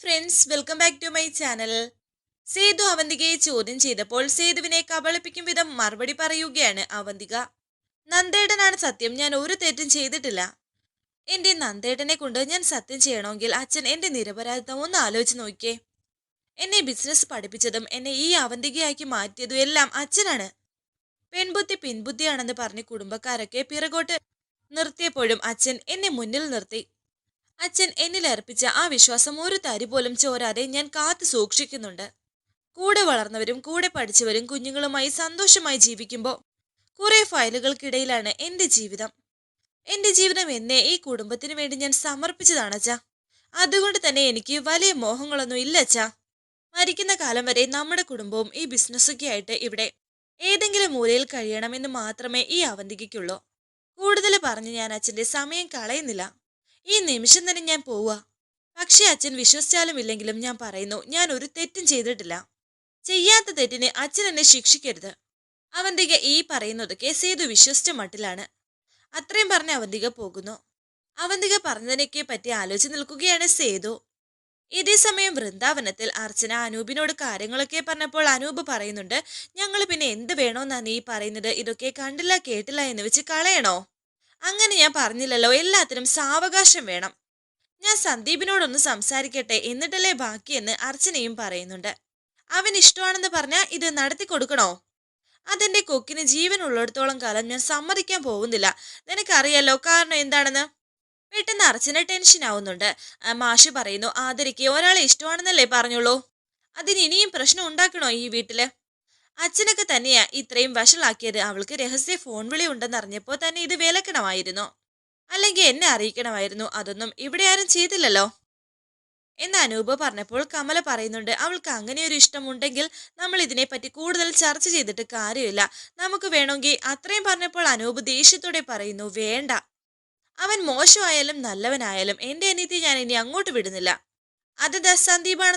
Friends welcome back to my channel Sethu അവന്തികയെ ചോദ്യം ചെയ്തപ്പോൾ സേതുവിനെ കബളിപ്പിക്കും വിധം മറുപടി പറയുകയാണ് അവന്തിക. നന്ദേടനാണ് സത്യം ഞാൻ ഒരു തെറ്റും ചെയ്തിട്ടില്ല. എന്റെ നന്ദേടനെ കൊണ്ട് ഞാൻ സത്യം ചെയ്യണമെങ്കിൽ അച്ഛൻ എന്റെ നിരപരാധിത്വം ഒന്ന് ആലോചിച്ച് നോക്കിയേ എന്നെ ബിസിനസ് പഠിപ്പിച്ചതും എന്നെ ഈ അവന്തികയാക്കി മാറ്റിയതും എല്ലാം അച്ഛനാണ്. പെൺബുദ്ധി പിൻബുദ്ധിയാണെന്ന് പറഞ്ഞ് കുടുംബക്കാരൊക്കെ പിറകോട്ട് നിർത്തിയപ്പോഴും അച്ഛൻ എന്നെ മുന്നിൽ നിർത്തി. അച്ഛൻ എന്നിൽ അർപ്പിച്ച ആ വിശ്വാസം ഒരു തരി പോലും ചോരാതെ ഞാൻ കാത്തു സൂക്ഷിക്കുന്നുണ്ട്. കൂടെ വളർന്നവരും കൂടെ പഠിച്ചവരും കുഞ്ഞുങ്ങളുമായി സന്തോഷമായി ജീവിക്കുമ്പോൾ കുറെ ഫയലുകൾക്കിടയിലാണ് എന്റെ ജീവിതം. എന്റെ ജീവിതം എന്നെ ഈ കുടുംബത്തിന് വേണ്ടി ഞാൻ സമർപ്പിച്ചതാണ് അച്ഛാ അതുകൊണ്ട് തന്നെ എനിക്ക് വലിയ മോഹങ്ങളൊന്നും ഇല്ല മരിക്കുന്ന കാലം വരെ നമ്മുടെ കുടുംബവും ഈ ബിസിനസ്സൊക്കെ ആയിട്ട് ഇവിടെ ഏതെങ്കിലും മൂലയിൽ കഴിയണമെന്ന് മാത്രമേ ഈ അവന്തികയ്ക്കുള്ളൂ. കൂടുതൽ പറഞ്ഞ് ഞാൻ അച്ഛന്റെ സമയം കളയുന്നില്ല. ഈ നിമിഷം തന്നെ ഞാൻ പോവുക. പക്ഷേ അച്ഛൻ വിശ്വസിച്ചാലും ഇല്ലെങ്കിലും ഞാൻ പറയുന്നു ഞാൻ ഒരു തെറ്റും ചെയ്തിട്ടില്ല. ചെയ്യാത്ത തെറ്റിനെ അച്ഛൻ എന്നെ ശിക്ഷിക്കരുത്. അവന്തിക ഈ പറയുന്നതൊക്കെ സേതു വിശ്വസിച്ച മട്ടിലാണ്. അത്രയും പറഞ്ഞ് അവന്തിക പോകുന്നു. അവന്തിക പറഞ്ഞതിനൊക്കെ പറ്റി ആലോചിച്ച് നിൽക്കുകയാണ് സേതു. ഇതേ സമയം വൃന്ദാവനത്തിൽ അർച്ചന അനൂപിനോട് കാര്യങ്ങളൊക്കെ പറഞ്ഞപ്പോൾ അനൂപ് പറയുന്നുണ്ട് ഞങ്ങൾ പിന്നെ എന്ത് വേണോന്നാ നീ പറയുന്നത്? ഇതൊക്കെ കണ്ടില്ല കേട്ടില്ല എന്ന് വെച്ച് കളയണോ? അങ്ങനെ ഞാൻ പറഞ്ഞില്ലല്ലോ എല്ലാത്തിനും സാവകാശം വേണം. ഞാൻ സന്ദീപിനോടൊന്ന് സംസാരിക്കട്ടെ എന്നിട്ടല്ലേ ബാക്കിയെന്ന് അർച്ചനയും പറയുന്നുണ്ട്. അവൻ ഇഷ്ടമാണെന്ന് പറഞ്ഞാൽ ഇത് നടത്തി കൊടുക്കണോ? അതെന്റെ കൊക്കിന് ജീവൻ ഉള്ളിടത്തോളം കാലം ഞാൻ സമ്മതിക്കാൻ പോകുന്നില്ല. നിനക്കറിയാലോ കാരണം എന്താണെന്ന്? പെട്ടെന്ന് അർച്ചന ടെൻഷൻ ആവുന്നുണ്ട്. മാഷി പറയുന്നു ആദരിക്ക് ഒരാളെ ഇഷ്ടമാണെന്നല്ലേ പറഞ്ഞുള്ളൂ? അതിന് ഇനിയും പ്രശ്നം ഉണ്ടാക്കണോ ഈ വീട്ടിൽ? അച്ഛനൊക്കെ തന്നെയാ ഇത്രയും വഷളാക്കിയത്. അവൾക്ക് രഹസ്യ ഫോൺ വിളി ഉണ്ടെന്നറിഞ്ഞപ്പോൾ തന്നെ ഇത് വിലക്കണമായിരുന്നു. അല്ലെങ്കിൽ എന്നെ അറിയിക്കണമായിരുന്നു. അതൊന്നും ഇവിടെ ആരും ചെയ്തില്ലല്ലോ. എന്ന് അനൂപ് പറഞ്ഞപ്പോൾ കമല പറയുന്നുണ്ട് അവൾക്ക് അങ്ങനെ ഒരു ഇഷ്ടമുണ്ടെങ്കിൽ നമ്മൾ ഇതിനെപ്പറ്റി കൂടുതൽ ചർച്ച ചെയ്തിട്ട് കാര്യമില്ല. നമുക്ക് വേണമെങ്കിൽ അത്രയും പറഞ്ഞപ്പോൾ അനൂപ് ദേഷ്യത്തോടെ പറയുന്നു വേണ്ട. അവൻ മോശമായാലും നല്ലവനായാലും എന്റെ അനിയത്തി ഞാൻ ഇനി അങ്ങോട്ട് വിടുന്നില്ല. അത് ദ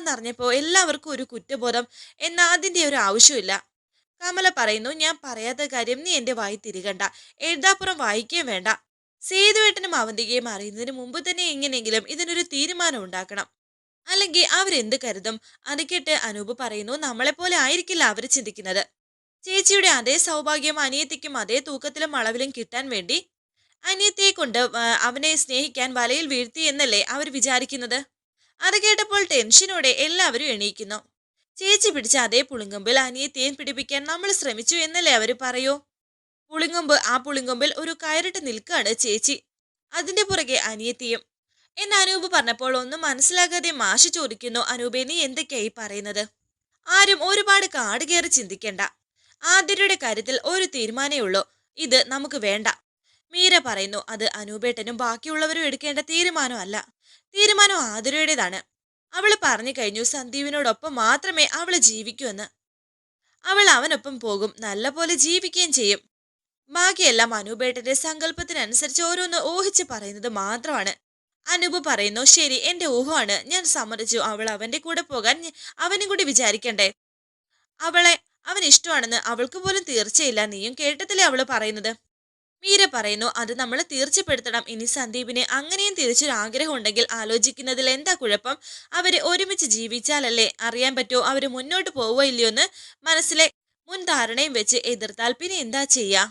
അറിഞ്ഞപ്പോൾ എല്ലാവർക്കും ഒരു കുറ്റബോധം എന്നാൽ അതിന്റെ ഒരു ആവശ്യമില്ല കമല പറയുന്നു ഞാൻ പറയാത്ത കാര്യം നീ എന്റെ വായി തിരികണ്ട. എഴുതാപ്പുറം വായിക്കുകയും വേണ്ട. സേതുവേട്ടനും അവന്തികയും അറിയുന്നതിന് മുമ്പ് തന്നെ എങ്ങനെയെങ്കിലും ഇതിനൊരു തീരുമാനം ഉണ്ടാക്കണം. അല്ലെങ്കിൽ അവരെന്ത് കരുതും? അത് അനൂപ് പറയുന്നു നമ്മളെപ്പോലെ ആയിരിക്കില്ല അവർ ചിന്തിക്കുന്നത്. ചേച്ചിയുടെ അതേ സൗഭാഗ്യം അനിയത്തിക്കും അതേ തൂക്കത്തിലും അളവിലും കിട്ടാൻ വേണ്ടി അനിയത്തിയെ കൊണ്ട് അവനെ സ്നേഹിക്കാൻ വലയിൽ വീഴ്ത്തി എന്നല്ലേ അവർ വിചാരിക്കുന്നത്? അത് കേട്ടപ്പോൾ ടെൻഷനോടെ എല്ലാവരും എണീക്കുന്നു. ചേച്ചി പിടിച്ച അതേ പുളിങ്കൊമ്പിൽ തേൻ പിടിപ്പിക്കാൻ നമ്മൾ ശ്രമിച്ചു എന്നല്ലേ അവർ പറയൂ? പുളിങ്കൊമ്പ് ആ പുളിങ്കൊമ്പിൽ ഒരു കയറിട്ട് നിൽക്കുകയാണ് ചേച്ചി. അതിന്റെ പുറകെ അനിയത്തിയും എന്ന് അനൂപ് പറഞ്ഞപ്പോൾ ഒന്നും മനസ്സിലാകാതെ മാഷി ചോദിക്കുന്നു അനൂപെ നീ എന്തൊക്കെയായി പറയുന്നത്? ആരും ഒരുപാട് കാട് കയറി ചിന്തിക്കണ്ട. ആതിരയുടെ കാര്യത്തിൽ ഒരു തീരുമാനമേ ഉള്ളൂ. ഇത് നമുക്ക് വേണ്ട. മീര പറയുന്നു അത് അനൂപേട്ടനും ബാക്കിയുള്ളവരും എടുക്കേണ്ട തീരുമാനമല്ല. തീരുമാനം ആതിരയുടേതാണ്. അവൾ പറഞ്ഞു കഴിഞ്ഞു സന്ദീപിനോടൊപ്പം മാത്രമേ അവൾ ജീവിക്കൂ എന്ന്. അവൾ അവനൊപ്പം പോകും നല്ല പോലെ ജീവിക്കുകയും ചെയ്യും. ബാക്കിയെല്ലാം അനൂപേട്ടന്റെ സങ്കല്പത്തിനനുസരിച്ച് ഓരോന്ന് ഊഹിച്ച് പറയുന്നത് മാത്രമാണ്. അനൂപ് പറയുന്നു ശരി എന്റെ ഊഹമാണ്. ഞാൻ സമ്മതിച്ചു. അവൾ അവന്റെ കൂടെ പോകാൻ അവനും കൂടി വിചാരിക്കണ്ടേ? അവളെ അവൻ ഇഷ്ടമാണെന്ന് അവൾക്ക് പോലും തീർച്ചയില്ല. നീയും കേട്ടത്തില്ലേ അവൾ പറയുന്നത്? മീര പറയുന്നു അത് നമ്മൾ തീർച്ചപ്പെടുത്തണം. ഇനി സന്ദീപിന് അങ്ങനെയും തിരിച്ചൊരു ആഗ്രഹം ഉണ്ടെങ്കിൽ ആലോചിക്കുന്നതിൽ എന്താ കുഴപ്പം? അവർ ഒരുമിച്ച് ജീവിച്ചാലല്ലേ അറിയാൻ പറ്റുമോ അവർ മുന്നോട്ട് പോവോ ഇല്ലയോ എന്ന് മനസ്സിലെ മുൻ ധാരണയും വെച്ച് എതിർത്താൽ പിന്നെ എന്താ ചെയ്യാ?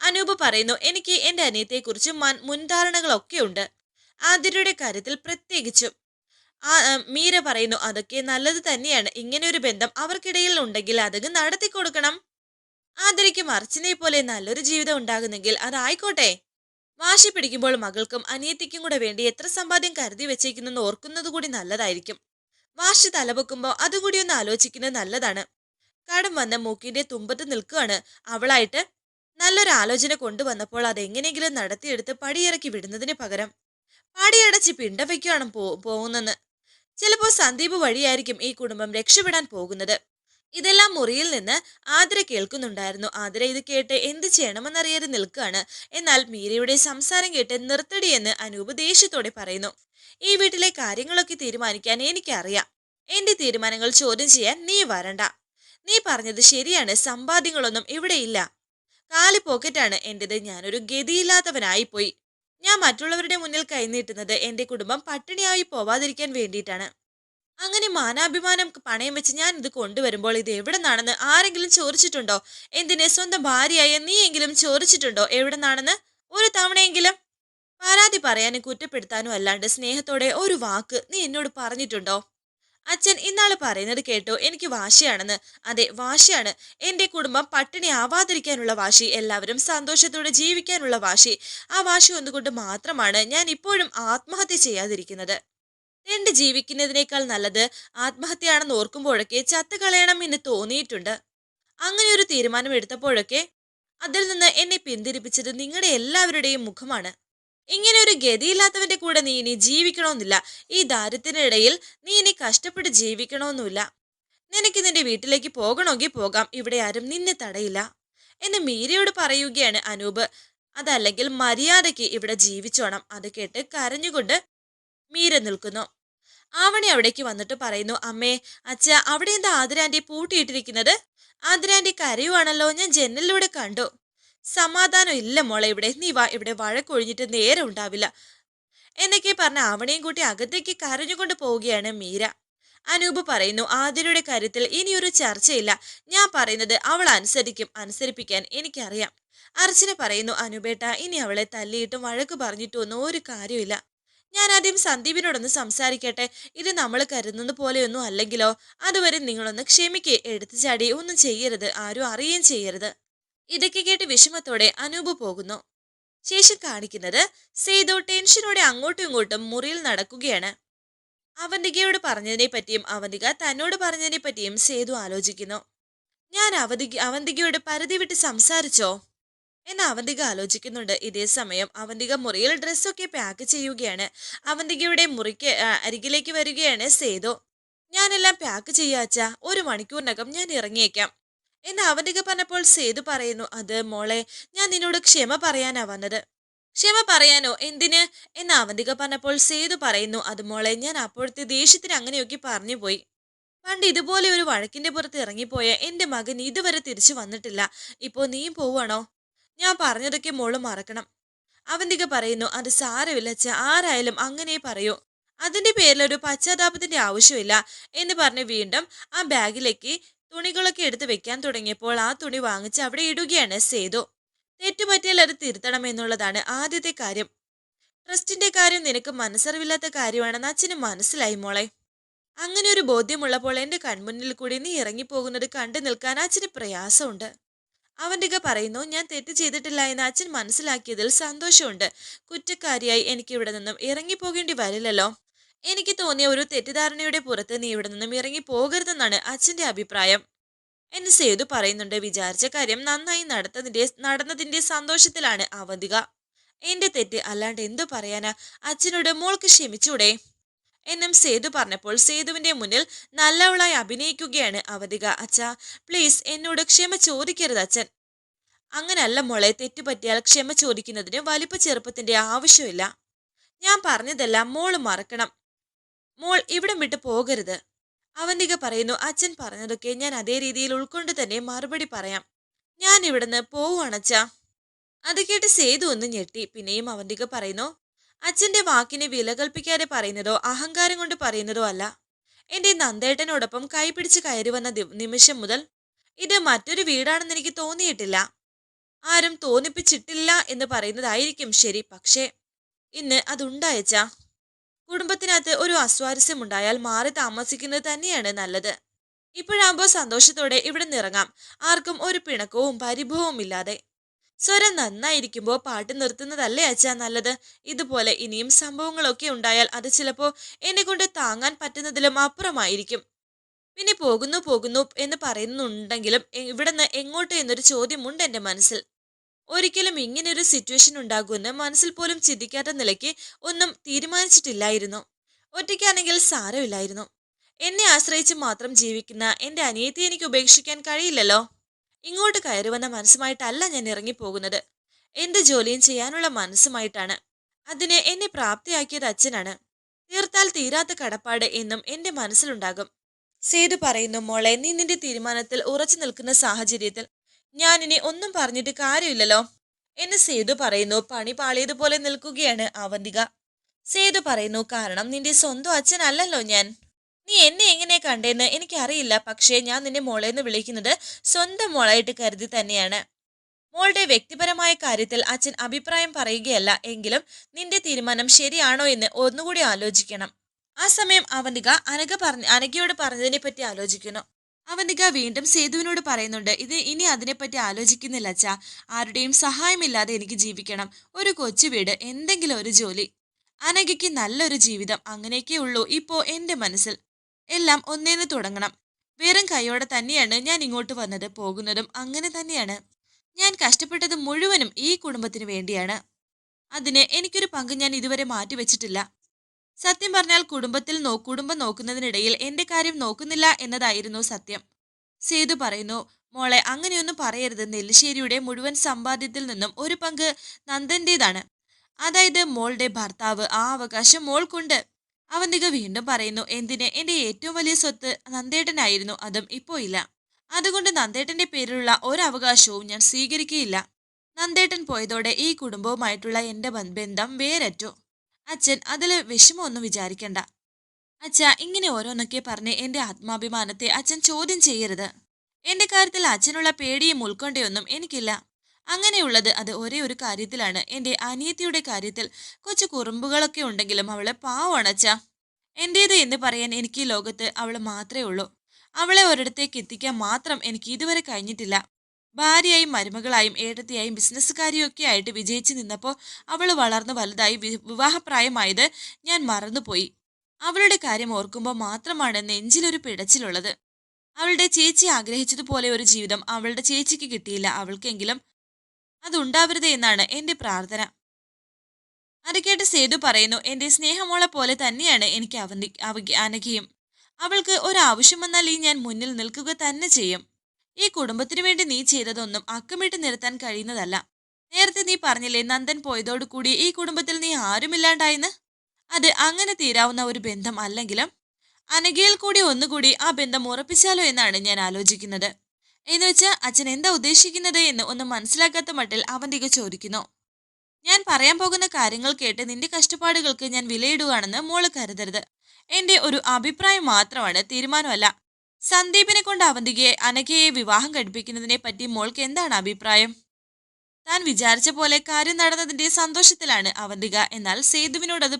അനൂപ് പറയുന്നു എനിക്ക് എന്റെ അനിയത്തെക്കുറിച്ച് മൻ മുൻധാരണകളൊക്കെ ഉണ്ട്. ആതിരയുടെ കാര്യത്തിൽ പ്രത്യേകിച്ചും. ആ മീര പറയുന്നു അതൊക്കെ നല്ലത് തന്നെയാണ്. ഇങ്ങനെ ഒരു ബന്ധം അവർക്കിടയിൽ ഉണ്ടെങ്കിൽ അതങ്ങ് നടത്തി കൊടുക്കണം ആദരിക്കും അർച്ചനെ പോലെ നല്ലൊരു ജീവിതം ഉണ്ടാകുന്നെങ്കിൽ അതായിക്കോട്ടെ. വാശി പിടിക്കുമ്പോൾ മകൾക്കും അനിയത്തിക്കും കൂടെ വേണ്ടി എത്ര സമ്പാദ്യം കരുതി വെച്ചേക്കുന്നെന്ന് ഓർക്കുന്നത് കൂടി നല്ലതായിരിക്കും. വാശി തലപൊക്കുമ്പോൾ അതുകൂടി ഒന്ന് ആലോചിക്കുന്നത് നല്ലതാണ്. കടം വന്ന മൂക്കിന്റെ തുമ്പത്ത് നിൽക്കുകയാണ് അവളായിട്ട് നല്ലൊരു ആലോചന കൊണ്ടുവന്നപ്പോൾ അതെങ്ങനെയെങ്കിലും നടത്തിയെടുത്ത് പടിയിറക്കി വിടുന്നതിന് പകരം പടിയടച്ച് പിണ്ട വയ്ക്കുകയാണ് പോ പോകുന്നെന്ന്. ചിലപ്പോൾ സന്ദീപ് വഴിയായിരിക്കും ഈ കുടുംബം രക്ഷപ്പെടാൻ പോകുന്നത്. ഇതെല്ലാം മുറിയിൽ നിന്ന് ആതിര കേൾക്കുന്നുണ്ടായിരുന്നു. ആതിര ഇത് കേട്ട് എന്ത് ചെയ്യണമെന്നറിയാതെ നിൽക്കുകയാണ്. എന്നാൽ മീരയുടെ സംസാരം കേട്ട് നിർത്തടിയെന്ന് അനൂപ് ദേഷ്യത്തോടെ പറയുന്നു. ഈ വീട്ടിലെ കാര്യങ്ങളൊക്കെ തീരുമാനിക്കാൻ എനിക്കറിയാം. എന്റെ തീരുമാനങ്ങൾ ചോദ്യം ചെയ്യാൻ നീ വരണ്ട. നീ പറഞ്ഞത് ശരിയാണ്. സമ്പാദ്യങ്ങളൊന്നും ഇവിടെ ഇല്ല. കാലി പോക്കറ്റാണ് എന്റെത് ഞാനൊരു ഗതിയില്ലാത്തവനായിപ്പോയി. ഞാൻ മറ്റുള്ളവരുടെ മുന്നിൽ കൈനീട്ടുന്നത് എന്റെ കുടുംബം പട്ടിണിയായി പോവാതിരിക്കാൻ വേണ്ടിയിട്ടാണ്. അങ്ങനെ മാനാഭിമാനം പണയം വെച്ച് ഞാൻ ഇത് കൊണ്ടുവരുമ്പോൾ ഇത് എവിടെ നിന്നാണെന്ന് ആരെങ്കിലും ചോദിച്ചിട്ടുണ്ടോ? എന്തിനെ? സ്വന്തം ഭാര്യയായ നീയെങ്കിലും ചോദിച്ചിട്ടുണ്ടോ? എവിടെ നിന്നാണെന്ന് ഒരു തവണയെങ്കിലും പരാതി പറയാനും കുറ്റപ്പെടുത്താനും അല്ലാണ്ട് സ്നേഹത്തോടെ ഒരു വാക്ക് നീ എന്നോട് പറഞ്ഞിട്ടുണ്ടോ? അച്ഛൻ ഇന്നാൾ പറയുന്നത് കേട്ടോ. എനിക്ക് വാശിയാണെന്ന്. അതെ വാശിയാണ്. എന്റെ കുടുംബം പട്ടിണി ആവാതിരിക്കാനുള്ള വാശി എല്ലാവരും സന്തോഷത്തോടെ ജീവിക്കാനുള്ള വാശി. ആ വാശി ഒന്നുകൊണ്ട് മാത്രമാണ് ഞാൻ ഇപ്പോഴും ആത്മഹത്യ ചെയ്യാതിരിക്കുന്നത്. രണ്ട് ജീവിക്കുന്നതിനേക്കാൾ നല്ലത് ആത്മഹത്യയാണെന്ന് ഓർക്കുമ്പോഴൊക്കെ ചത്ത് കളയണം എന്ന് തോന്നിയിട്ടുണ്ട്. അങ്ങനെ ഒരു തീരുമാനം എടുത്തപ്പോഴൊക്കെ അതിൽ നിന്ന് എന്നെ പിന്തിരിപ്പിച്ചത് നിങ്ങളുടെ എല്ലാവരുടെയും മുഖമാണ്. ഇങ്ങനെ ഒരു ഗതിയില്ലാത്തവന്റെ കൂടെ നീ ഇനി ജീവിക്കണമെന്നില്ല. ഈ ദാരിദ്ര്യത്തിനിടയിൽ നീ ഇനി കഷ്ടപ്പെട്ട് ജീവിക്കണമെന്നില്ല നിനക്ക് നിന്റെ വീട്ടിലേക്ക് പോകണമെങ്കിൽ പോകാം. ഇവിടെ ആരും നിന്നെ തടയില്ല. എന്ന് മീരയോട് പറയുകയാണ് അനൂപ്. അതല്ലെങ്കിൽ മര്യാദയ്ക്ക് ഇവിടെ ജീവിച്ചോണം. അത് കേട്ട് കരഞ്ഞുകൊണ്ട് മീര നിൽക്കുന്നു. ആവണി അവിടേക്ക് വന്നിട്ട് പറയുന്നു അമ്മേ അച്ഛ അവിടെ എന്താ ആതിരാന്റെ പൂട്ടിയിട്ടിരിക്കുന്നത്? ആതിരാന്റെ കരയുവാണല്ലോ ഞാൻ ജനലിലൂടെ കണ്ടു. സമാധാനം ഇല്ല മോളെ ഇവിടെ നീ വാ ഇവിടെ വഴക്കൊഴിഞ്ഞിട്ട് നേരെ ഉണ്ടാവില്ല. എന്നൊക്കെ പറഞ്ഞ ആവണയും കൂട്ടി അകത്തേക്ക് കരഞ്ഞുകൊണ്ട് പോവുകയാണ് മീര. അനൂപ് പറയുന്നു ആതിരയുടെ കാര്യത്തിൽ ഇനിയൊരു ചർച്ചയില്ല. ഞാൻ പറയുന്നത് അവൾ അനുസരിക്കും അനുസരിപ്പിക്കാൻ എനിക്കറിയാം. അർച്ചന പറയുന്നു അനൂപേട്ട ഇനി അവളെ തല്ലിയിട്ടും വഴക്ക് പറഞ്ഞിട്ടൊന്നും ഒരു കാര്യമില്ല ഞാൻ ആദ്യം സന്ദീപിനോടൊന്ന് സംസാരിക്കട്ടെ. ഇത് നമ്മൾ കരുതുന്നത് പോലെയൊന്നും അല്ലെങ്കിലോ? അതുവരെ നിങ്ങളൊന്ന് ക്ഷമിക്കേ. എടുത്തു ചാടി. ഒന്നും ചെയ്യരുത്. ആരും അറിയുകയും ചെയ്യരുത്. ഇതൊക്കെ കേട്ട് വിഷമത്തോടെ അനൂപ് പോകുന്നു. ശേഷം കാണിക്കുന്നത് സേതു ടെൻഷനോടെ അങ്ങോട്ടും ഇങ്ങോട്ടും മുറിയിൽ നടക്കുകയാണ്. അവന്തികയോട് പറഞ്ഞതിനെ പറ്റിയും അവന്തിക തന്നോട് പറഞ്ഞതിനെ പറ്റിയും സേതു ആലോചിക്കുന്നു. ഞാൻ അവധി അവന്തികയോട് പരിധി വിട്ട് സംസാരിച്ചോ? എന്ന് അവന്തിക ആലോചിക്കുന്നുണ്ട്. ഇതേ സമയം അവന്തിക മുറിയിൽ ഡ്രസ്സൊക്കെ പാക്ക് ചെയ്യുകയാണ്. അവന്തികയുടെ മുറിക്ക് അരികിലേക്ക് വരികയാണ് സേതു. ഞാനെല്ലാം പാക്ക് ചെയ്യാച്ച ഒരു മണിക്കൂറിനകം ഞാൻ ഇറങ്ങിയേക്കാം. എന്ന് അവന്തിക പറഞ്ഞപ്പോൾ സേതു പറയുന്നു അത് മോളെ ഞാൻ നിന്നോട് ക്ഷമ പറയാനാ വന്നത്. ക്ഷമ പറയാനോ? എന്തിന്? എന്ന് അവന്തിക പറഞ്ഞപ്പോൾ സേതു പറയുന്നു അത് മോളെ ഞാൻ അപ്പോഴത്തെ ദേഷ്യത്തിന് അങ്ങനെയൊക്കെ പറഞ്ഞു പോയി. പണ്ട് ഇതുപോലെ ഒരു വഴക്കിന്റെ പുറത്ത് ഇറങ്ങിപ്പോയ എന്റെ മകൻ ഇതുവരെ തിരിച്ചു വന്നിട്ടില്ല. ഇപ്പോ നീയും പോവാണോ? ഞാൻ പറഞ്ഞതൊക്കെ മോൾ മറക്കണം. അവന്തിക പറയുന്നു അത് സാരമില്ല ആരായാലും അങ്ങനെ പറയൂ. അതിന്റെ പേരിൽ ഒരു പശ്ചാത്താപത്തിന്റെ ആവശ്യമില്ല എന്ന് പറഞ്ഞ് വീണ്ടും ആ ബാഗിലേക്ക് തുണികളൊക്കെ എടുത്ത് വെക്കാൻ തുടങ്ങിയപ്പോൾ ആ തുണി വാങ്ങിച്ച് അവിടെ ഇടുകയാണ് സേതു. തെറ്റുപറ്റിയാൽ അത് തിരുത്തണം എന്നുള്ളതാണ് ആദ്യത്തെ കാര്യം. ട്രസ്റ്റിന്റെ കാര്യം നിനക്ക് മനസ്സറിവില്ലാത്ത കാര്യമാണെന്ന് അച്ഛന് മനസ്സിലായി മോളെ. അങ്ങനെ ഒരു ബോധ്യമുള്ളപ്പോൾ എന്റെ കൺമുന്നിൽ കൂടി നീ ഇറങ്ങിപ്പോകുന്നത് കണ്ടു നിൽക്കാൻ അച്ഛന് പ്രയാസമുണ്ട്. അവന്തിക പറയുന്നു ഞാൻ തെറ്റ് ചെയ്തിട്ടില്ല എന്ന് അച്ഛൻ മനസ്സിലാക്കിയതിൽ സന്തോഷമുണ്ട്. കുറ്റക്കാരിയായി എനിക്ക് ഇവിടെ നിന്നും ഇറങ്ങിപ്പോകേണ്ടി വരില്ലല്ലോ. എനിക്ക് തോന്നിയ ഒരു തെറ്റിദ്ധാരണയുടെ പുറത്ത് നീ ഇവിടെ നിന്നും ഇറങ്ങി പോകരുതെന്നാണ് അച്ഛന്റെ അഭിപ്രായം. എന്ന് സേതു പറയുന്നുണ്ട്. വിചാരിച്ച കാര്യം നന്നായി നടത്തതിന്റെ നടന്നതിന്റെ സന്തോഷത്തിലാണ് അവന്തിക. എന്റെ തെറ്റ് അല്ലാണ്ട് എന്തു പറയാനാ? അച്ഛനോട് മോൾക്ക് ക്ഷമിച്ചൂടെ? എന്നും സേതു പറഞ്ഞപ്പോൾ സേതുവിന്റെ മുന്നിൽ നല്ലവളായി അഭിനയിക്കുകയാണ് അവധിക അച്ഛ. പ്ലീസ് എന്നോട് ക്ഷമ ചോദിക്കരുത് അച്ഛൻ. അങ്ങനല്ല മോളെ തെറ്റുപറ്റിയാൽ ക്ഷമ ചോദിക്കുന്നതിന് വലിപ്പ ചെറുപ്പത്തിന്റെ ആവശ്യമില്ല. ഞാൻ പറഞ്ഞതെല്ലാം മോൾ മറക്കണം. മോൾ ഇവിടം വിട്ട് പോകരുത്. അവന്തിക പറയുന്നു അച്ഛൻ പറഞ്ഞതൊക്കെ ഞാൻ അതേ രീതിയിൽ ഉൾക്കൊണ്ട് തന്നെ മറുപടി പറയാം. ഞാൻ ഇവിടുന്ന് പോവുകയാണച്ചാ അത് കേട്ട് സേതു ഒന്ന് ഞെട്ടി. പിന്നെയും അവന്തിക പറയുന്നു അച്ഛന്റെ വാക്കിനെ വിലകൽപ്പിക്കാതെ പറയുന്നതോ അഹങ്കാരം കൊണ്ട് പറയുന്നതോ അല്ല. എന്റെ നന്ദേട്ടനോടൊപ്പം കൈപിടിച്ച് കയറി വന്ന നിമിഷം മുതൽ ഇത് മറ്റൊരു വീടാണെന്ന് എനിക്ക് തോന്നിയിട്ടില്ല. ആരും തോന്നിപ്പിച്ചിട്ടില്ല എന്ന് പറയുന്നതായിരിക്കും ശരി. പക്ഷേ ഇന്ന് അതുണ്ടായച്ച കുടുംബത്തിനകത്ത് ഒരു അസ്വാരസ്യമുണ്ടായാൽ മാറി താമസിക്കുന്നത് തന്നെയാണ് നല്ലത്. ഇപ്പോഴാകുമ്പോൾ സന്തോഷത്തോടെ ഇവിടെ നിറങ്ങാം. ആർക്കും ഒരു പിണക്കവും പരിഭവവും ഇല്ലാതെ സ്വരം നന്നായിരിക്കുമ്പോൾ പാട്ട് നിർത്തുന്നതല്ലേ അച്ഛാ നല്ലത്? ഇതുപോലെ ഇനിയും സംഭവങ്ങളൊക്കെ ഉണ്ടായാൽ അത് ചിലപ്പോൾ എന്നെ കൊണ്ട് താങ്ങാൻ പറ്റുന്നതിലും അപ്പുറമായിരിക്കും. പിന്നെ പോകുന്നു പോകുന്നു എന്ന് പറയുന്നുണ്ടെങ്കിലും ഇവിടുന്ന് എങ്ങോട്ട് എന്നൊരു ചോദ്യമുണ്ട് എന്റെ മനസ്സിൽ. ഒരിക്കലും ഇങ്ങനൊരു സിറ്റുവേഷൻ ഉണ്ടാകുമെന്ന് മനസ്സിൽ പോലും ചിന്തിക്കാത്ത നിലയ്ക്ക് ഒന്നും തീരുമാനിച്ചിട്ടില്ലായിരുന്നു. ഒറ്റയ്ക്കാണെങ്കിൽ സാരമില്ലായിരുന്നു. എന്നെ ആശ്രയിച്ച് മാത്രം ജീവിക്കുന്ന എന്റെ അനിയത്തെ എനിക്ക് ഉപേക്ഷിക്കാൻ കഴിയില്ലല്ലോ. ഇങ്ങോട്ട് കയറി വന്ന മനസ്സുമായിട്ടല്ല ഞാൻ ഇറങ്ങിപ്പോകുന്നത്. എന്ത് ജോലിയും ചെയ്യാനുള്ള മനസ്സുമായിട്ടാണ്. അതിനെ എന്നെ പ്രാപ്തിയാക്കിയത് അച്ഛനാണ്. തീർത്താൽ തീരാത്ത കടപ്പാട് എന്നും എന്റെ മനസ്സിലുണ്ടാകും. സേതു പറയുന്നു മോളെ നീ നിന്റെ തീരുമാനത്തിൽ ഉറച്ചു നിൽക്കുന്ന സാഹചര്യത്തിൽ ഞാൻ ഇനി ഒന്നും പറഞ്ഞിട്ട് കാര്യമില്ലല്ലോ. എന്ന് സേതു പറയുന്നു പണി പാളിയതുപോലെ നിൽക്കുകയാണ് അവന്തിക സേതു പറയുന്നു കാരണം നിന്റെ സ്വന്തം അച്ഛനല്ലല്ലോ ഞാൻ. നീ എന്നെ എങ്ങനെ കണ്ടേന്ന് എനിക്കറിയില്ല. പക്ഷേ ഞാൻ നിന്നെ മോളെന്ന് വിളിക്കുന്നത് സ്വന്തം മോളായിട്ട് കരുതി തന്നെയാണ്. മോളുടെ വ്യക്തിപരമായ കാര്യത്തിൽ അച്ഛൻ അഭിപ്രായം പറയുകയല്ല. എങ്കിലും നിന്റെ തീരുമാനം ശരിയാണോ എന്ന് ഒന്നുകൂടി ആലോചിക്കണം. ആ സമയം അവന്തിക അനഘ പറഞ്ഞ അനഘയോട് പറഞ്ഞതിനെ പറ്റി ആലോചിക്കുന്നു. അവന്തിക വീണ്ടും സേതുവിനോട് പറയുന്നുണ്ട് ഇത് ഇനി അതിനെപ്പറ്റി ആലോചിക്കുന്നില്ല അച്ഛാ. ആരുടെയും സഹായമില്ലാതെ എനിക്ക് ജീവിക്കണം. ഒരു കൊച്ചു വീട് എന്തെങ്കിലും ഒരു ജോലി. അനഘയ്ക്ക് നല്ലൊരു ജീവിതം അങ്ങനെയൊക്കെ ഉള്ളൂ ഇപ്പോ എന്റെ മനസ്സിൽ. എല്ലാം ഒന്നേന്ന് തുടങ്ങണം. വെറും കൈയോടെ തന്നെയാണ് ഞാൻ ഇങ്ങോട്ട് വന്നത് പോകുന്നതും അങ്ങനെ തന്നെയാണ്. ഞാൻ കഷ്ടപ്പെട്ടത് മുഴുവനും ഈ കുടുംബത്തിന് വേണ്ടിയാണ്. അതിന് എനിക്കൊരു പങ്ക് ഞാൻ ഇതുവരെ മാറ്റിവെച്ചിട്ടില്ല. സത്യം പറഞ്ഞാൽ കുടുംബത്തിൽ നോ കുടുംബം നോക്കുന്നതിനിടയിൽ എന്റെ കാര്യം നോക്കുന്നില്ല എന്നതായിരുന്നു സത്യം. സേതു പറയുന്നു മോളെ അങ്ങനെയൊന്നും പറയരുത്. നെല്ലിശ്ശേരിയുടെ മുഴുവൻ സമ്പാദ്യത്തിൽ നിന്നും ഒരു പങ്ക് നന്ദന്റേതാണ്. അതായത് മോളുടെ ഭർത്താവ്. ആ അവകാശം മോൾക്കുണ്ട്. അവന്തിക വീണ്ടും പറയുന്നു എന്തിന്? എന്റെ ഏറ്റവും വലിയ സ്വത്ത് നന്ദേട്ടനായിരുന്നു. അതും ഇപ്പോ ഇല്ല. അതുകൊണ്ട് നന്ദേട്ടന്റെ പേരിലുള്ള ഒരവകാശവും ഞാൻ സ്വീകരിക്കുകയില്ല. നന്ദേട്ടൻ പോയതോടെ ഈ കുടുംബവുമായിട്ടുള്ള എന്റെ ബന്ധ- വേരറ്റു. അച്ഛൻ അതിൽ വിഷമമൊന്നും വിചാരിക്കണ്ട. അച്ഛ ഇങ്ങനെ ഓരോന്നൊക്കെ പറഞ്ഞ് എന്റെ ആത്മാഭിമാനത്തെ അച്ഛൻ ചോദ്യം ചെയ്യരുത്. എന്റെ കാര്യത്തിൽ അച്ഛനുള്ള പേടിയും ഉൾക്കൊണ്ടയൊന്നും എനിക്കില്ല. അങ്ങനെയുള്ളത് അത് ഒരേ ഒരു കാര്യത്തിലാണ്. എന്റെ അനിയത്തിയുടെ കാര്യത്തിൽ കൊച്ചു കുറുമ്പുകളൊക്കെ ഉണ്ടെങ്കിലും അവളെ പാവണച്ച. എന്റേത് എന്ന് പറയാൻ എനിക്ക് ഈ ലോകത്ത് അവൾ മാത്രമേ ഉള്ളൂ. അവളെ ഒരിടത്തേക്ക് എത്തിക്കാൻ മാത്രം എനിക്ക് ഇതുവരെ കഴിഞ്ഞിട്ടില്ല. ഭാര്യയായും മരുമകളായും ഏടത്തിയായും ബിസിനസ്സുകാരിയും ഒക്കെ ആയിട്ട് വിജയിച്ചു നിന്നപ്പോൾ അവൾ വളർന്നു വലുതായി വിവാഹപ്രായമായത് ഞാൻ മറന്നുപോയി. അവളുടെ കാര്യം ഓർക്കുമ്പോൾ മാത്രമാണ് നെഞ്ചിലൊരു പിടച്ചിലുള്ളത്. അവളുടെ ചേച്ചി ആഗ്രഹിച്ചതുപോലെ ഒരു ജീവിതം അവളുടെ ചേച്ചിക്ക് കിട്ടിയില്ല. അവൾക്കെങ്കിലും അതുണ്ടാവരുത് എന്നാണ് എന്റെ പ്രാർത്ഥന. അത് കേട്ട് സേതു പറയുന്നു എന്റെ സ്നേഹമുള്ള പോലെ തന്നെയാണ് എനിക്ക് അവന്തി അവ- അനഘയും അവൾക്ക് ഒരാവശ്യം വന്നാൽ ഈ ഞാൻ മുന്നിൽ നിൽക്കുക തന്നെ ചെയ്യും. ഈ കുടുംബത്തിനു വേണ്ടി നീ ചെയ്തതൊന്നും അക്കമിട്ട് നിർത്താൻ കഴിയുന്നതല്ല. നേരത്തെ നീ പറഞ്ഞില്ലേ നന്ദൻ പോയതോടുകൂടി ഈ കുടുംബത്തിൽ നീ ആരുമില്ലാണ്ടായിന്ന്? അത് അങ്ങനെ തീരാവുന്ന ഒരു ബന്ധം അല്ലെങ്കിലും അനഘയിൽ കൂടി ഒന്നുകൂടി ആ ബന്ധം ഉറപ്പിച്ചാലോ എന്നാണ് ഞാൻ ആലോചിക്കുന്നത്. എന്ന് വെച്ചാൽ അച്ഛൻ എന്താ ഉദ്ദേശിക്കുന്നത് എന്ന് ഒന്നും മനസ്സിലാക്കാത്ത മട്ടിൽ അവൻ അവന്തിക ചോദിക്കുന്നു. ഞാൻ പറയാൻ പോകുന്ന കാര്യങ്ങൾ കേട്ട് നിന്റെ കഷ്ടപ്പാടുകൾക്ക് ഞാൻ വിലയിടുകയാണെന്ന് മോൾ കരുതരുത്. എന്റെ ഒരു അഭിപ്രായം മാത്രമാണ് തീരുമാനമല്ല. സന്ദീപിനെ കൊണ്ട് അവന്തികയെ അനഘയെ വിവാഹം കഴിപ്പിക്കുന്നതിനെ പറ്റി മോൾക്ക് എന്താണ് അഭിപ്രായം? താൻ വിചാരിച്ച പോലെ കാര്യം നടന്നതിന്റെ സന്തോഷത്തിലാണ് അവന്തിക എന്നാൽ സേതുവിനോട് അത്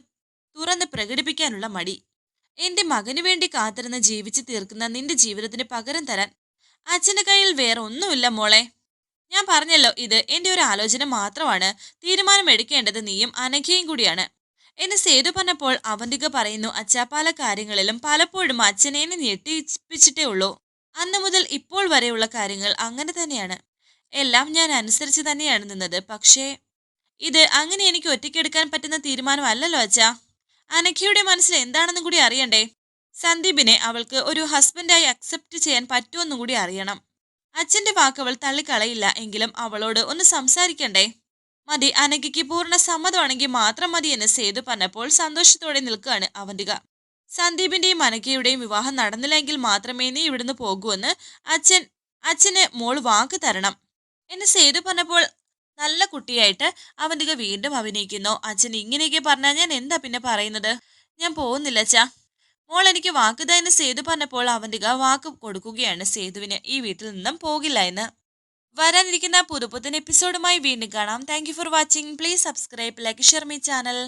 തുറന്ന് പ്രകടിപ്പിക്കാനുള്ള മടി. എന്റെ മകനു വേണ്ടി കാത്തിരുന്ന് ജീവിച്ചു തീർക്കുന്ന നിന്റെ ജീവിതത്തിന് പകരം തരാൻ അച്ഛന്റെ കയ്യിൽ വേറെ ഒന്നുമില്ല മോളെ. ഞാൻ പറഞ്ഞല്ലോ ഇത് എന്റെ ഒരു ആലോചന മാത്രമാണ്. തീരുമാനം എടുക്കേണ്ടത് നീയും അനഘയും കൂടിയാണ്. എന്നെ സേതു പറഞ്ഞപ്പോൾ അവന്തിക പറയുന്നു അച്ഛ പല കാര്യങ്ങളിലും പലപ്പോഴും അച്ഛനെ ഞെട്ടിപ്പിച്ചിട്ടേ ഉള്ളൂ. അന്ന് മുതൽ ഇപ്പോൾ വരെയുള്ള കാര്യങ്ങൾ അങ്ങനെ തന്നെയാണ്. എല്ലാം ഞാൻ അനുസരിച്ച് തന്നെയാണ് നിന്നത്. പക്ഷേ ഇത് അങ്ങനെ എനിക്ക് ഒറ്റയ്ക്കെടുക്കാൻ പറ്റുന്ന തീരുമാനമല്ലല്ലോ അച്ഛാ. അനഖയുടെ മനസ്സിൽ എന്താണെന്നും കൂടി അറിയണ്ടേ? സന്ദീപിനെ അവൾക്ക് ഒരു ഹസ്ബൻഡായി അക്സെപ്റ്റ് ചെയ്യാൻ പറ്റുമെന്നും കൂടി അറിയണം. അച്ഛന്റെ വാക്കവൾ തള്ളിക്കളയില്ല എങ്കിലും അവളോട് ഒന്ന് സംസാരിക്കണ്ടേ? മതി അനഘയ്ക്ക് പൂർണ സമ്മതമാണെങ്കിൽ മാത്രം മതി എന്ന് സേതു പറഞ്ഞപ്പോൾ സന്തോഷത്തോടെ നിൽക്കുകയാണ് അവന്തിക. സന്ദീപിന്റെയും അനഘയുടെയും വിവാഹം നടന്നില്ലെങ്കിൽ മാത്രമേ നീ ഇവിടുന്ന് പോകൂവെന്ന് അച്ഛൻ അച്ഛന് മോൾ വാക്ക് തരണം എന്ന് സേതു പറഞ്ഞപ്പോൾ നല്ല കുട്ടിയായിട്ട് അവന്തിക വീണ്ടും അഭിനയിക്കുന്നു. അച്ഛൻ ഇങ്ങനെയൊക്കെ പറഞ്ഞാൽ ഞാൻ എന്താ പിന്നെ പറയുന്നത്? ഞാൻ പോകുന്നില്ല അച്ഛാ. മോൾ എനിക്ക് വാക്ക് സേതു പറഞ്ഞപ്പോൾ അവന്തിക വാക്ക് കൊടുക്കുകയാണ് സേതുവിന് ഈ വീട്ടിൽ നിന്നും പോകില്ല എന്ന്. വരാനിരിക്കുന്ന പുതുപുത്തൻ എപ്പിസോഡുമായി വീണ്ടും കാണാം. Thank for watching please subscribe like share my channel